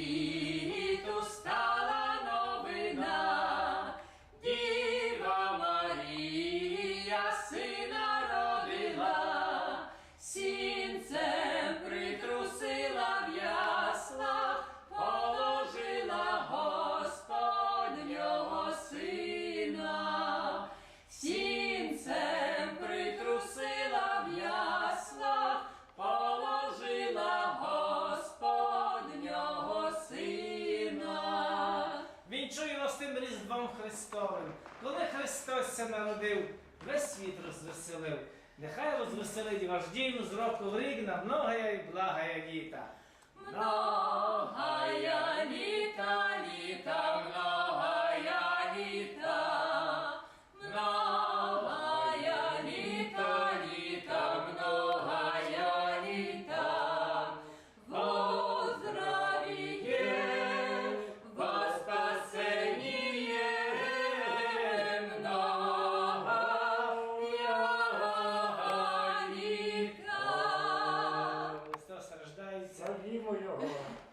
be Прекрасним Різдвом Христовим, коли Христос це народив, весь світ розвеселив, нехай розвеселить ваш дім з року в рік на многоє і благоє літа. 小米没有。